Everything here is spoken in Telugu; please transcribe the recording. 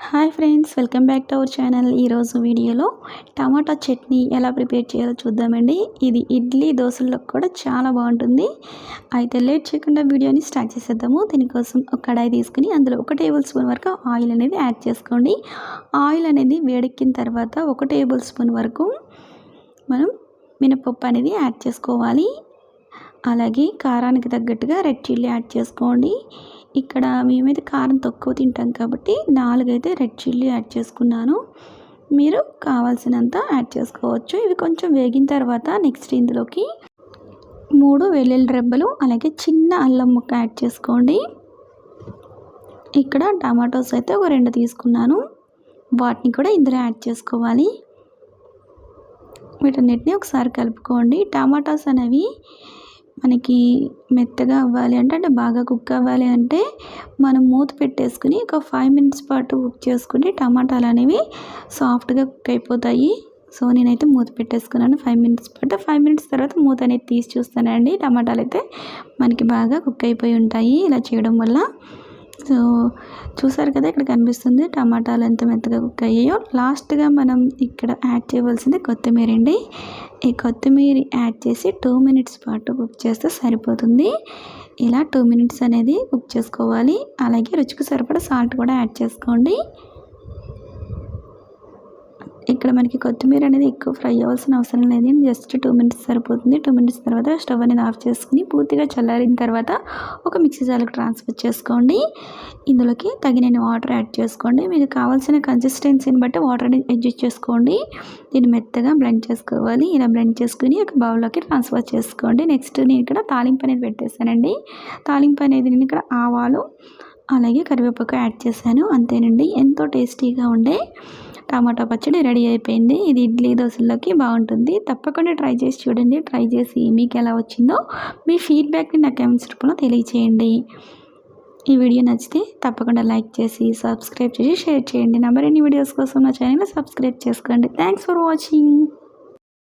Hi friends welcome back to our channel. ఈరోజు వీడియోలో టమాటా చట్నీ ఎలా ప్రిపేర్ చేయాలో చూద్దామండి. ఇది ఇడ్లీ దోశల్లో కూడా చాలా బాగుంటుంది. అయితే లేట్ చేయకుండా వీడియోని స్టార్ట్ చేసేద్దాము. దీనికోసం ఒక కడాయి తీసుకుని అందులో ఒక టేబుల్ స్పూన్ వరకు ఆయిల్ అనేది యాడ్ చేసుకోండి. ఆయిల్ అనేది వేడెక్కిన తర్వాత ఒక టేబుల్ స్పూన్ వరకు మనం మినపప్పు అనేది యాడ్ చేసుకోవాలి. అలాగే కారానికి తగ్గట్టుగా రెడ్ చిల్లీ యాడ్ చేసుకోండి. ఇక్కడ మేమైతే కారం తక్కువ తింటాం కాబట్టి నాలుగైతే రెడ్ చిల్లీ యాడ్ చేసుకున్నాను. మీరు కావాల్సినంత యాడ్ చేసుకోవచ్చు. ఇవి కొంచెం వేగిన తర్వాత నెక్స్ట్ ఇందులోకి మూడు వెల్లుల్లి రెబ్బలు అలాగే చిన్న అల్లం ముక్క యాడ్ చేసుకోండి. ఇక్కడ టమాటోస్ అయితే ఒక రెండు తీసుకున్నాను. వాటిని కూడా ఇందులో యాడ్ చేసుకోవాలి. వీటన్నిటిని ఒకసారి కలుపుకోండి. టమాటాస్ అనేవి మనకి మెత్తగా అవ్వాలి అంటే అంటే బాగా కుక్ అవ్వాలి అంటే మనం మూత పెట్టేసుకుని ఒక ఫైవ్ మినిట్స్ పాటు కుక్ చేసుకుని టమాటాలు అనేవి సాఫ్ట్గా కుక్ అయిపోతాయి. సో నేనైతే మూత పెట్టేసుకున్నాను ఫైవ్ మినిట్స్ పాటు. ఫైవ్ మినిట్స్ తర్వాత మూత అనేది తీసి చూస్తానండి. టమాటాలు అయితే మనకి బాగా కుక్ అయిపోయి ఉంటాయి ఇలా చేయడం వల్ల. సో చూసారు కదా ఇక్కడ కనిపిస్తుంది టమాటాలు ఎంత మెత్తగా కుక్ అయ్యాయో. లాస్ట్గా మనం ఇక్కడ యాడ్ చేయవలసింది కొత్తిమీర అండి. ఈ కొత్తిమీర యాడ్ చేసి టూ మినిట్స్ పాటు కుక్ చేస్తే సరిపోతుంది. ఇలా టూ మినిట్స్ అనేది కుక్ చేసుకోవాలి. అలాగే రుచికి సరిపడా సాల్ట్ కూడా యాడ్ చేసుకోండి. ఇక్కడ మనకి కొత్తిమీర అనేది ఎక్కువ ఫ్రై అవ్వాల్సిన అవసరం లేదు జస్ట్ టూ మినిట్స్ సరిపోతుంది. టూ మినిట్స్ తర్వాత స్టవ్ అనేది ఆఫ్ చేసుకుని పూర్తిగా చల్లారిన తర్వాత ఒక మిక్సీ జార్లకు ట్రాన్స్ఫర్ చేసుకోండి. ఇందులోకి తగినన్ని వాటర్ యాడ్ చేసుకోండి. మీకు కావాల్సిన కన్సిస్టెన్సీని బట్టి వాటర్ అనేది అడ్జస్ట్ చేసుకోండి. దీన్ని మెత్తగా బ్లెండ్ చేసుకోవాలి. ఇలా బ్లెండ్ చేసుకుని ఒక బౌల్లోకి ట్రాన్స్ఫర్ చేసుకోండి. నెక్స్ట్ నేను ఇక్కడ తాలింపు అనేది పెట్టేశానండి. తాలింపు అనేది నేను ఇక్కడ ఆవాలు అలాగే కరివేపాకు యాడ్ చేశాను. అంతేనండి. ఎంతో టేస్టీగా ఉండే టమాటా పచ్చడి రెడీ అయిపోయింది. ఇది ఇడ్లీ దోశల్లోకి బాగుంటుంది. తప్పకుండా ట్రై చేసి చూడండి. ట్రై చేసి మీకు ఎలా వచ్చిందో మీ ఫీడ్బ్యాక్ని నాకు కమెంట్స్ రూపంలో తెలియచేయండి. ఈ వీడియో నచ్చితే తప్పకుండా లైక్ చేసి సబ్స్క్రైబ్ చేసి షేర్ చేయండి. నా మరిన్ని వీడియోస్ కోసం నా ఛానల్ సబ్స్క్రైబ్ చేసుకోండి. Thanks for watching.